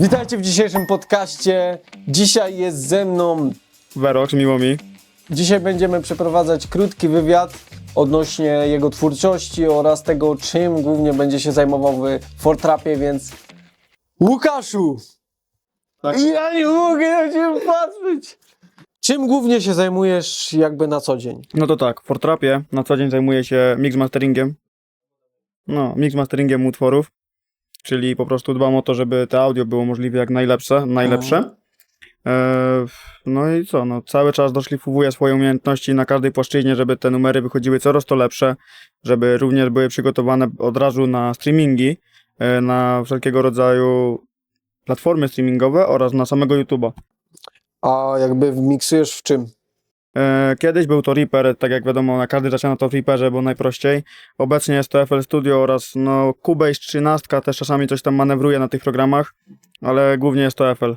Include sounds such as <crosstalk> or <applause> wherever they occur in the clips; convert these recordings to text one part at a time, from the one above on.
Witajcie w dzisiejszym podcaście. Dzisiaj jest ze mną. Werox, miło mi. Dzisiaj będziemy przeprowadzać krótki wywiad odnośnie jego twórczości oraz tego, czym głównie będzie się zajmował w Fortrapie, więc. Łukaszu! Tak. Ja nie mogę na ciebie patrzeć! Czym głównie się zajmujesz jakby na co dzień? No to tak, w Fortrapie na co dzień zajmuję się mixmasteringiem. No, mixmasteringiem utworów. Czyli po prostu dbam o to, żeby te audio było możliwie jak najlepsze, najlepsze. E, no i co, no cały czas doszlifowuję swoje umiejętności na każdej płaszczyźnie, żeby te numery wychodziły coraz to lepsze, żeby również były przygotowane od razu na streamingi, e, na wszelkiego rodzaju platformy streamingowe oraz na samego YouTube'a. A jakby miksujesz w czym? E, Kiedyś był to Reaper, tak jak wiadomo, na każdy zaczyna to w Reaperze, bo najprościej. Obecnie jest to FL Studio oraz no, Cubase 13 też czasami coś tam manewruje na tych programach, ale głównie jest to FL.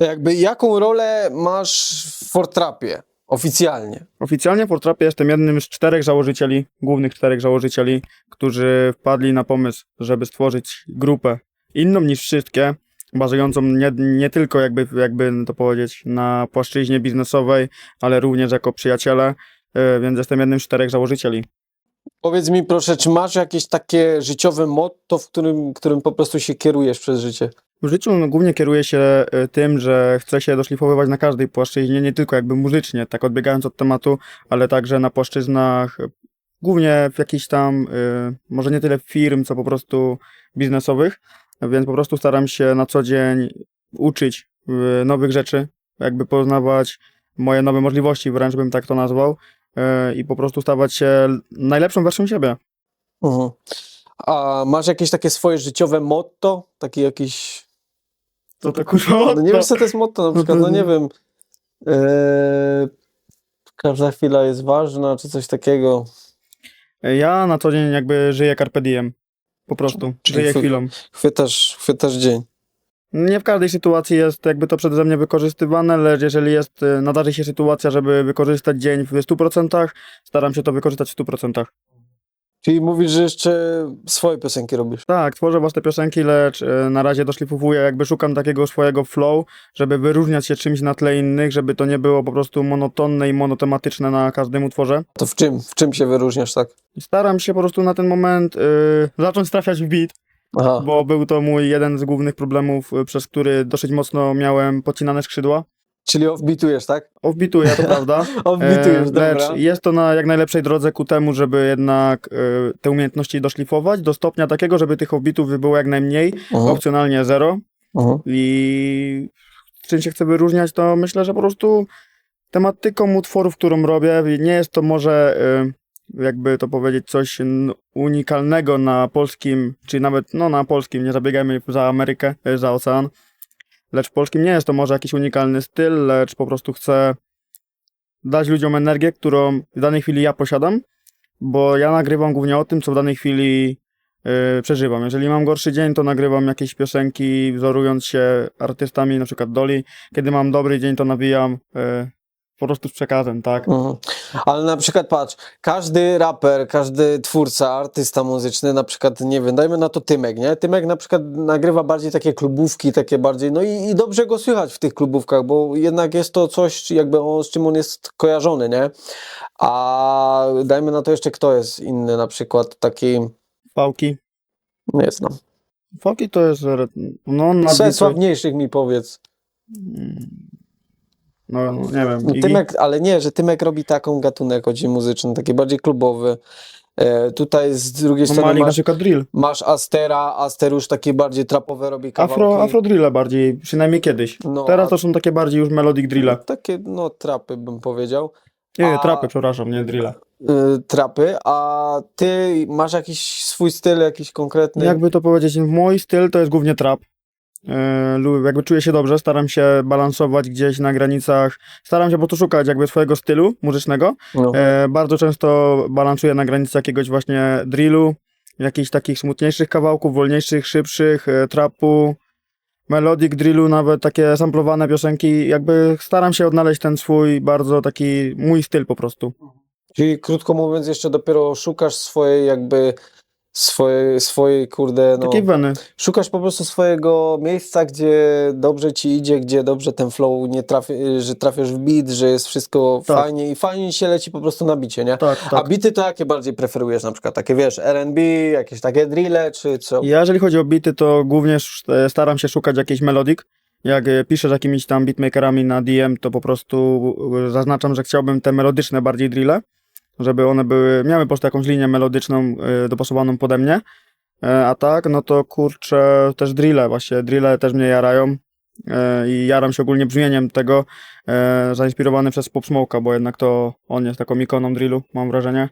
Jakby jaką rolę masz w Fortrapie oficjalnie? Oficjalnie w Fortrapie jestem jednym z czterech założycieli, głównych czterech założycieli, którzy wpadli na pomysł, żeby stworzyć grupę inną niż wszystkie, bazującą nie, nie tylko jakby, jakby to powiedzieć, na płaszczyźnie biznesowej, ale również jako przyjaciele, e, więc jestem jednym z czterech założycieli. Powiedz mi proszę, czy masz jakieś takie życiowe motto, w którym, którym po prostu się kierujesz przez życie? W życiu no, głównie kieruję się e, tym, że chcę się doszlifowywać na każdej płaszczyźnie, nie tylko jakby muzycznie, tak odbiegając od tematu, ale także na płaszczyznach, e, głównie w jakichś tam, e, może nie tyle firm, co po prostu biznesowych, więc po prostu staram się na co dzień uczyć e, nowych rzeczy, jakby poznawać moje nowe możliwości, wręcz bym tak to nazwał, e, i po prostu stawać się najlepszą wersją siebie. Mhm. A masz jakieś takie swoje życiowe motto? Taki jakiś... To tak kurwa, No nie wiem, co to jest motto, na No przykład, to- no nie wiem... Eee, każda chwila jest ważna, czy coś takiego. Ja na co dzień jakby żyję carpe diem. Po prostu. Czyli żyję fu- chwilą. Chwytasz, chwytasz dzień. Nie w każdej sytuacji jest jakby to przeze mnie wykorzystywane, lecz jeżeli jest, y, nadarzy się sytuacja, żeby wykorzystać dzień w 100%, staram się to wykorzystać w 100%. Czyli mówisz, że jeszcze swoje piosenki robisz. Tak, tworzę własne piosenki, lecz y, na razie doszlifowuję, jakby szukam takiego swojego flow, żeby wyróżniać się czymś na tle innych, żeby to nie było po prostu monotonne i monotematyczne na każdym utworze. To w czym? W czym się wyróżniasz, tak? Staram się po prostu na ten moment y, zacząć trafiać w beat, Aha. bo był to mój jeden z głównych problemów, y, przez który dosyć mocno miałem pocinane skrzydła. Czyli offbeatujesz, tak? Offbituję, to <laughs> prawda. Offbeatujesz, E, dobra. lecz jest to na jak najlepszej drodze ku temu, żeby jednak e, te umiejętności doszlifować do stopnia takiego, żeby tych offbitów było jak najmniej, Mhm. opcjonalnie zero. Mhm. I czym się chcę wyróżniać, to myślę, że po prostu tematyką utworów, którą robię, nie jest to może e, jakby to powiedzieć coś unikalnego na polskim, czy nawet no na polskim, nie zabiegajmy za Amerykę, e, za ocean, lecz w polskim nie jest to może jakiś unikalny styl, lecz po prostu chcę dać ludziom energię, którą w danej chwili ja posiadam, bo ja nagrywam głównie o tym, co w danej chwili yy, przeżywam. Jeżeli mam gorszy dzień, to nagrywam jakieś piosenki, wzorując się artystami, na przykład Doli. Kiedy mam dobry dzień, to nawijam yy, po prostu z przekazem, tak? Mhm. Ale na przykład patrz, każdy raper, każdy twórca, artysta muzyczny, na przykład, nie wiem, dajmy na to Tymek, nie? Tymek na przykład nagrywa bardziej takie klubówki, takie bardziej, no i, i dobrze go słychać w tych klubówkach, bo jednak jest to coś, jakby on, z czym on jest kojarzony, nie? A dajmy na to jeszcze kto jest inny, na przykład taki, Fałki. nie znam. Fałki to jest, no, na sławniejszych mi powiedz. No, no, nie wiem, Iggy. Tymek, ale nie, że Tymek robi taką gatunek chodzi muzyczny, taki bardziej klubowy. E, tutaj z drugiej no, strony Malik na masz, przykład drill. masz Astera, Aster już takie bardziej trapowe robi kawałki. Afro, afro drille bardziej, przynajmniej kiedyś. No, Teraz a- to są takie bardziej już melodic drille. Takie, no, trapy bym powiedział. Nie, A- trapy, przepraszam, nie drille. Y, trapy, a ty masz jakiś swój styl, jakiś konkretny? Jakby to powiedzieć, mój styl to jest głównie trap. E, jakby czuję się dobrze, staram się balansować gdzieś na granicach, staram się po prostu szukać jakby swojego stylu muzycznego. No. E, bardzo często balansuję na granicy jakiegoś właśnie drillu, jakichś takich smutniejszych kawałków, wolniejszych, szybszych, e, trapu, melodic drillu, nawet takie samplowane piosenki. Jakby staram się odnaleźć ten swój bardzo taki mój styl po prostu. Czyli krótko mówiąc, jeszcze dopiero szukasz swojej jakby swojej, swojej kurde, no, Takiej weny. szukasz po prostu swojego miejsca, gdzie dobrze ci idzie, gdzie dobrze ten flow nie trafi, że trafiasz w beat, że jest wszystko Tak. fajnie i fajnie się leci po prostu na bicie, nie? Tak, A tak. bity to jakie bardziej preferujesz? Na przykład takie, wiesz, R&B, jakieś takie drille, czy co? Ja jeżeli chodzi o bity, to głównie sz- e, staram się szukać jakiejś melodik. Jak e, piszę z jakimiś tam beatmakerami na DM, to po prostu e, zaznaczam, że chciałbym te melodyczne bardziej drille, żeby one były, miały po prostu jakąś linię melodyczną e, dopasowaną pode mnie. E, A tak, no to kurczę, też drille, właśnie drille też mnie jarają e, i jaram się ogólnie brzmieniem tego, e, zainspirowany przez Pop Smoke'a, bo jednak to on jest taką ikoną drillu, mam wrażenie.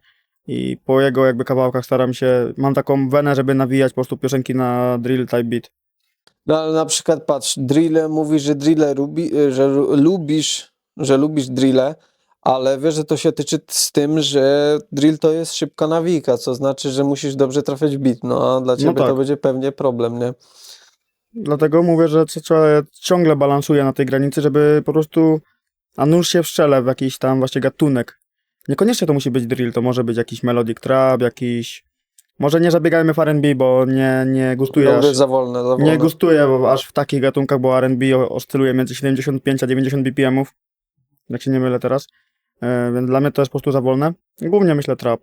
I po jego jakby kawałkach staram się, mam taką wenę, żeby nawijać po prostu piosenki na drill type beat. No, ale na przykład patrz, drille, mówisz, że drille lubi, że lu- lubisz, że lubisz drille, ale wiesz, że to się tyczy z tym, że drill to jest szybka nawika, co znaczy, że musisz dobrze trafiać beat, no a dla ciebie to tak. będzie pewnie problem, nie? Dlatego mówię, że ciągle balansuję na tej granicy, żeby po prostu a nóż się wszczele w jakiś tam właśnie gatunek. Niekoniecznie to musi być drill, to może być jakiś melodic trap, jakiś... Może nie zabiegajmy w R&B, bo nie, nie gustuję Dobrze, aż... za wolne, za wolne. Nie gustuję bo aż w takich gatunkach, bo R&B oscyluje między 75 a 90 BPM-ów, jak się nie mylę teraz. E, więc dla mnie to jest po prostu za wolne. Głównie myślę trap.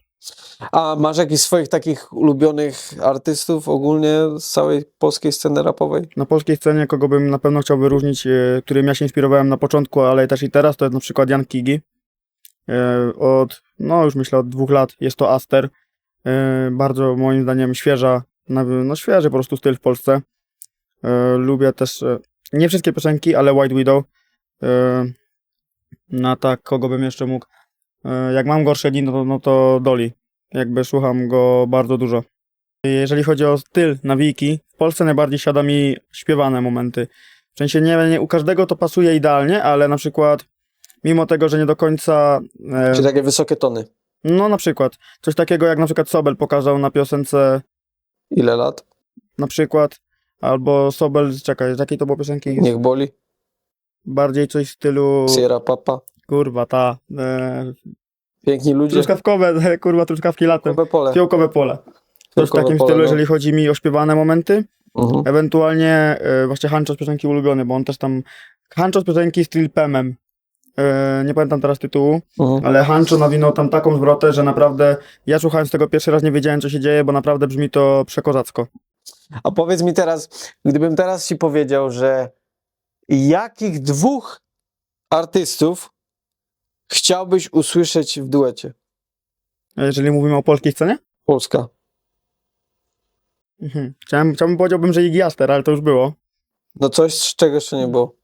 A masz jakichś swoich takich ulubionych artystów ogólnie z całej polskiej sceny rapowej? Na polskiej scenie, kogo bym na pewno chciał wyróżnić, e, którym ja się inspirowałem na początku, ale też i teraz, to jest na przykład Jan Kigi. E, Od, no już myślę od dwóch lat jest to Aster. Bardzo moim zdaniem świeża, no świeży po prostu styl w Polsce. Lubię też, nie wszystkie piosenki, ale White Widow. No tak, kogo bym jeszcze mógł. E, Jak mam gorsze dni, no to, no to Dolly. Jakby słucham go bardzo dużo. Jeżeli chodzi o styl nawijki, w Polsce najbardziej siada mi śpiewane momenty. W sensie nie, nie u każdego to pasuje idealnie, ale na przykład mimo tego, że nie do końca e, Czy takie wysokie tony? no na przykład coś takiego jak na przykład Sobel pokazał na piosence Ile lat? na przykład albo Sobel, czekaj, z jakiej to było piosenki? Niech boli. Bardziej coś w stylu Sierra Papa. kurwa ta e, Piękni ludzie. truskawkowe, <laughs> kurwa truskawki latem. Kowe pole. Fiołkowe pole. Coś w Fiołkowe takim pole, stylu, no. jeżeli chodzi mi o śpiewane momenty. Mhm. Ewentualnie e, właśnie Hancho z piosenki ulubiony, bo on też tam. Hancho z piosenki z Trilpemem. E, nie pamiętam teraz tytułu, Mhm. ale Hancho nawinął tam taką zwrotę, że naprawdę ja słuchając tego pierwszy raz nie wiedziałem co się dzieje, bo naprawdę brzmi to przekozacko. A powiedz mi teraz, gdybym teraz ci powiedział, że jakich dwóch artystów chciałbyś usłyszeć w duecie? A Jeżeli mówimy o polskiej scenie? Polska. Mhm. Chciałem, chciałbym powiedziałbym, że Iggy Aster, ale to już było. No coś, z czego jeszcze nie było.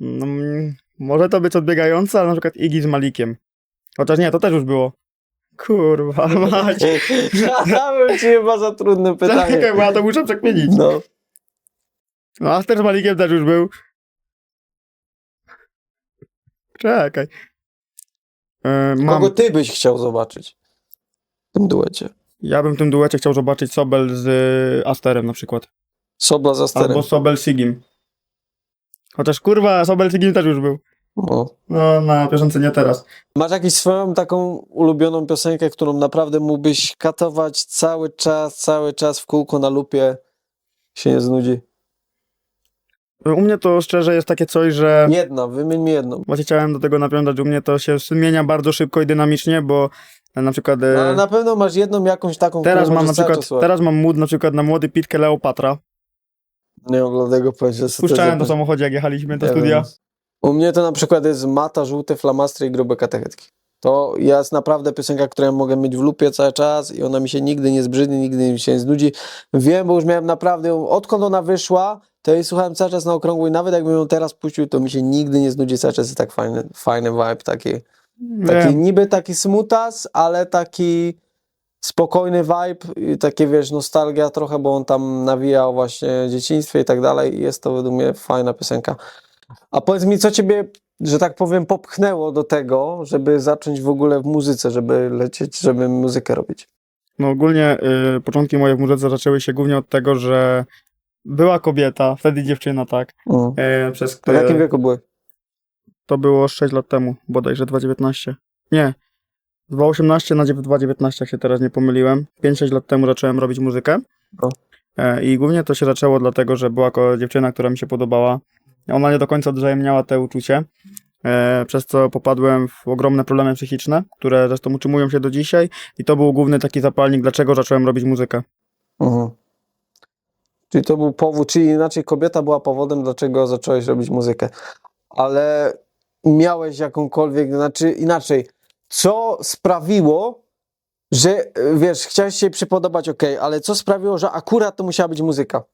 No, może to być odbiegające, ale na przykład Iggy z Malikiem. Chociaż nie, to też już było. Kurwa, <laughs> mać. Zadałem <laughs> ci chyba za trudne <laughs> pytanie. Czekaj, bo ja to muszę przekminić. No. No, Aster z Malikiem też już był. Czekaj. E, mam, Kogo ty byś chciał zobaczyć w tym duecie? ja bym w tym duecie chciał zobaczyć Sobel z y, Asterem na przykład. Sobla za sterem. Albo Sobel Sigim. Chociaż kurwa, Sobel Sigim też już był. No. No, na piosence nie teraz. Masz jakąś swoją taką ulubioną piosenkę, którą naprawdę mógłbyś katować cały czas, cały czas w kółko na lupie, się nie znudzi? U mnie to szczerze jest takie coś, że Jedna, wymień mi jedną. właśnie chciałem do tego nawiązać. U mnie to się zmienia bardzo szybko i dynamicznie, bo e, na przykład e, No, ale na pewno masz jedną jakąś taką, teraz mam na przykład, teraz mam mood na przykład na młody Pitkę Leopatra. Nie mam bladego pojęcia, co to Puszczałem do samochodzie, jak jechaliśmy do Nie studia. wiem. U mnie to na przykład jest mata, żółte flamastry i grube katechetki. To jest naprawdę piosenka, którą mogę mieć w lupie cały czas i ona mi się nigdy nie zbrzydnie, nigdy mi się nie znudzi. Wiem, bo już miałem naprawdę odkąd ona wyszła, to jej słuchałem cały czas na okrągło i nawet jakbym ją teraz puścił, to mi się nigdy nie znudzi cały czas. Jest tak fajny, fajny vibe, taki, taki niby taki smutas, ale taki spokojny vibe i takie, wiesz, nostalgia trochę, bo on tam nawija o właśnie dzieciństwie i tak dalej i jest to według mnie fajna piosenka. A powiedz mi, co ciebie, że tak powiem, popchnęło do tego, żeby zacząć w ogóle w muzyce, żeby lecieć, żeby muzykę robić? No ogólnie y, początki moje w muzyce zaczęły się głównie od tego, że była kobieta, wtedy dziewczyna, tak, e, przez To w jakim wieku były? to było 6 lat temu, bodajże 2019. Nie, 2018 na 2019, jak się teraz nie pomyliłem. 5-6 lat temu zacząłem robić muzykę. No. E, I głównie to się zaczęło dlatego, że była ko- dziewczyna, która mi się podobała. Ona nie do końca odwzajemniała te uczucie, e, przez co popadłem w ogromne problemy psychiczne, które zresztą utrzymują się do dzisiaj. I to był główny taki zapalnik, dlaczego zacząłem robić muzykę. Mhm. Czyli to był powód, czyli inaczej kobieta była powodem, dlaczego zacząłeś robić muzykę. Ale miałeś jakąkolwiek, znaczy inaczej, co sprawiło, że wiesz, chciałeś się przypodobać, ok, ale co sprawiło, że akurat to musiała być muzyka?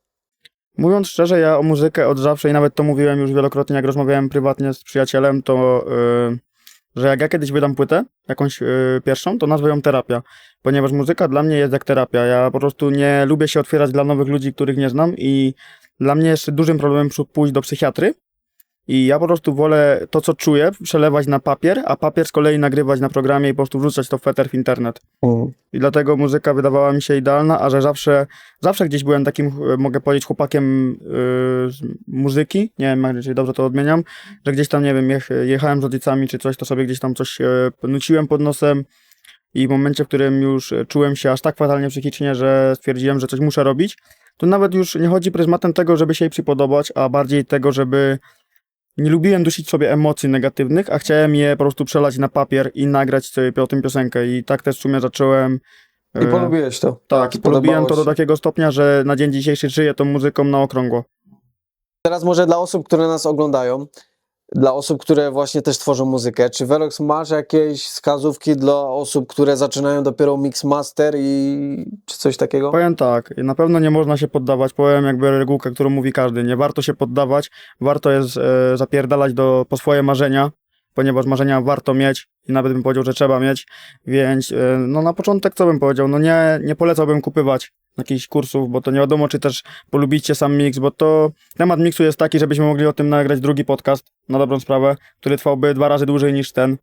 Mówiąc szczerze, ja o muzykę od zawsze i nawet to mówiłem już wielokrotnie, jak rozmawiałem prywatnie z przyjacielem, to yy, że jak ja kiedyś wydam płytę, jakąś yy, pierwszą, to nazwę ją terapia, ponieważ muzyka dla mnie jest jak terapia. Ja po prostu nie lubię się otwierać dla nowych ludzi, których nie znam i dla mnie jest dużym problemem pójść do psychiatry i ja po prostu wolę to, co czuję, przelewać na papier, a papier z kolei nagrywać na programie i po prostu wrzucać to w feter w internet. I dlatego muzyka wydawała mi się idealna, a że zawsze, zawsze gdzieś byłem takim, e, mogę powiedzieć, chłopakiem yy, muzyki. Nie wiem, jak- czy dobrze to odmieniam, że gdzieś tam, nie wiem, jech, jechałem z rodzicami czy coś, to sobie gdzieś tam coś e, nuciłem pod nosem. I w momencie, w którym już czułem się aż tak fatalnie psychicznie, że stwierdziłem, że coś muszę robić, to nawet już nie chodzi pryzmatem tego, żeby się jej przypodobać, a bardziej tego, żeby nie lubiłem dusić sobie emocji negatywnych, a chciałem je po prostu przelać na papier i nagrać sobie o tym piosenkę. I tak też w sumie zacząłem. I e, polubiłeś to. tak, i polubiłem to do takiego stopnia, że na dzień dzisiejszy żyję tą muzyką na okrągło. Teraz może dla osób, które nas oglądają, dla osób, które właśnie też tworzą muzykę, czy Velox masz jakieś wskazówki dla osób, które zaczynają dopiero mix master i czy coś takiego? Powiem tak, na pewno nie można się poddawać, powiem jakby regułkę, którą mówi każdy, nie warto się poddawać, warto jest e, zapierdalać do, po swoje marzenia, ponieważ marzenia warto mieć i nawet bym powiedział, że trzeba mieć, więc e, no na początek co bym powiedział, no nie, nie polecałbym kupywać jakichś kursów, bo to nie wiadomo, czy też polubicie sam mix, bo to temat miksu jest taki, żebyśmy mogli o tym nagrać drugi podcast, na dobrą sprawę, który trwałby dwa razy dłużej niż ten.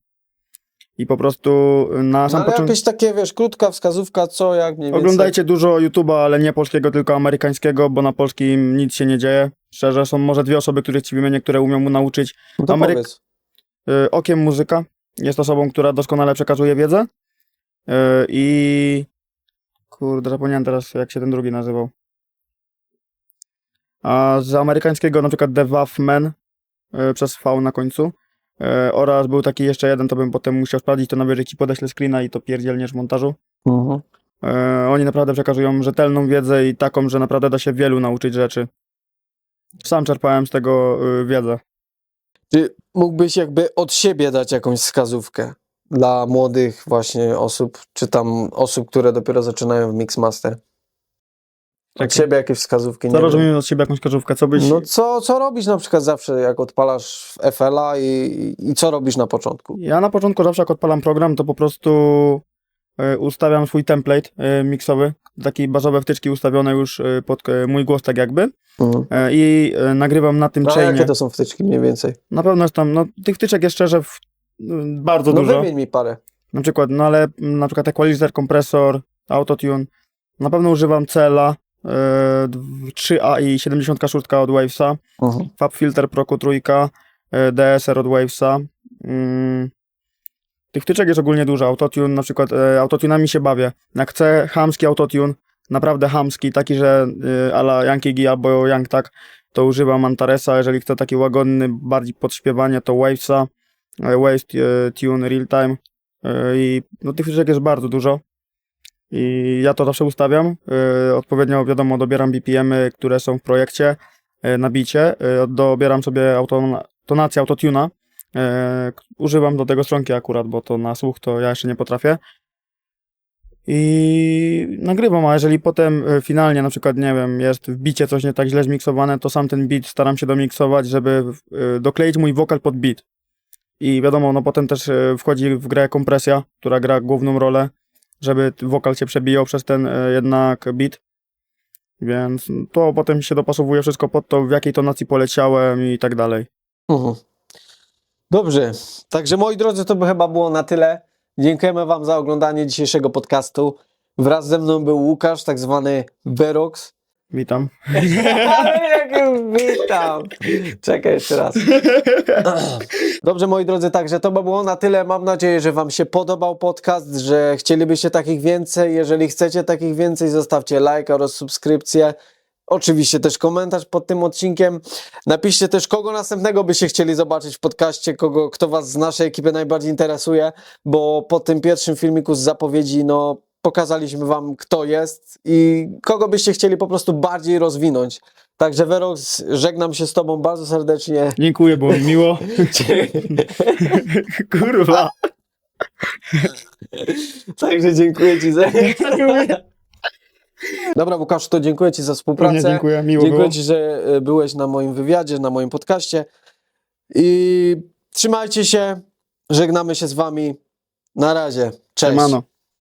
I po prostu na No, sam ale początek... jakieś takie, wiesz, krótka wskazówka, co, jak mniej więcej. Oglądajcie dużo YouTube'a, ale nie polskiego, tylko amerykańskiego, bo na polskim nic się nie dzieje. Szczerze, są może dwie osoby, których ci wymienię, które umią mu nauczyć. No to powiedz. Y, Okiem Muzyka jest osobą, która doskonale przekazuje wiedzę. Y, I... Kurde, zapomniałem teraz, jak się ten drugi nazywał. A z amerykańskiego na przykład The Waff Man y, przez V na końcu. Y, Oraz był taki jeszcze jeden, to bym potem musiał sprawdzić, to najwyżej ci podeślę screena i to pierdzielniesz w montażu. Mhm. E, oni naprawdę przekazują rzetelną wiedzę i taką, że naprawdę da się wielu nauczyć rzeczy. Sam czerpałem z tego y, wiedzę. Czy mógłbyś jakby od siebie dać jakąś wskazówkę dla młodych właśnie osób, czy tam osób, które dopiero zaczynają w Mixmaster? Od Tak. siebie jakieś wskazówki? Co rozumiem od siebie jakąś korzówkę? Co byś... No co, co robisz na przykład zawsze, jak odpalasz w FLA i, i co robisz na początku? Ja na początku zawsze jak odpalam program, to po prostu y, ustawiam swój template y, miksowy. Takie bazowe wtyczki ustawione już y, pod mój głos tak jakby. Mhm. I nagrywam na tym No, a chainie. jakie to są wtyczki mniej więcej? Na pewno jest tam, no tych wtyczek jest szczerze w, bardzo No dużo. wymień mi parę. Na przykład, no ale na przykład equalizer, kompresor, autotune. Na pewno używam CLA yy, 3A i 76 od Wavesa, Mhm. Fab Filter Pro Q3, yy, DSR od Wavesa. Mm. Tych wtyczek jest ogólnie dużo. Autotune, na przykład yy, autotunami się bawię. Jak chcę chamski autotune, naprawdę chamski, taki, że ala Yankee G albo Young Tak, to używam Antaresa. Jeżeli chcę taki łagodny, bardziej podśpiewanie, to Wavesa, Waves yy, Tune Real Time. Yy, I no, tych wtyczek jest bardzo dużo. I ja to zawsze ustawiam. Yy, odpowiednio, wiadomo, dobieram BPM-y, które są w projekcie na bicie. Dobieram sobie tonację autotuna. Używam do tego stronki akurat, bo to na słuch to ja jeszcze nie potrafię. I nagrywam, a jeżeli potem finalnie na przykład, nie wiem, jest w bicie coś nie tak źle zmiksowane, to sam ten beat staram się domiksować, żeby dokleić mój wokal pod beat. I wiadomo, no potem też e, wchodzi w grę kompresja, która gra główną rolę, żeby wokal się przebijał przez ten e, jednak beat. Więc to potem się dopasowuje wszystko pod to, w jakiej tonacji poleciałem i tak dalej. Mhm. Dobrze, także moi drodzy, to by chyba było na tyle. Dziękujemy Wam za oglądanie dzisiejszego podcastu. Wraz ze mną był Łukasz, tak zwany Verox. Witam. <laughs> Witam. Czekaj jeszcze raz. <laughs> Dobrze, moi drodzy, także to by było na tyle. Mam nadzieję, że Wam się podobał podcast, że chcielibyście takich więcej. Jeżeli chcecie takich więcej, zostawcie lajka oraz subskrypcję. Oczywiście też komentarz pod tym odcinkiem. Napiszcie też, kogo następnego byście chcieli zobaczyć w podcaście, kogo, kto Was z naszej ekipy najbardziej interesuje, bo po tym pierwszym filmiku z zapowiedzi, no, pokazaliśmy Wam, kto jest i kogo byście chcieli po prostu bardziej rozwinąć. Także Verox, żegnam się z Tobą bardzo serdecznie. Dziękuję, było mi miło. <laughs> Kurwa. Także dziękuję Ci za. <laughs> Dobra, Łukasz, to dziękuję Ci za Również współpracę. dziękuję, miło Dziękuję było. Ci, że e, byłeś na moim wywiadzie, na moim podcaście. I trzymajcie się. Żegnamy się z Wami. Na razie. Cześć. Siemano.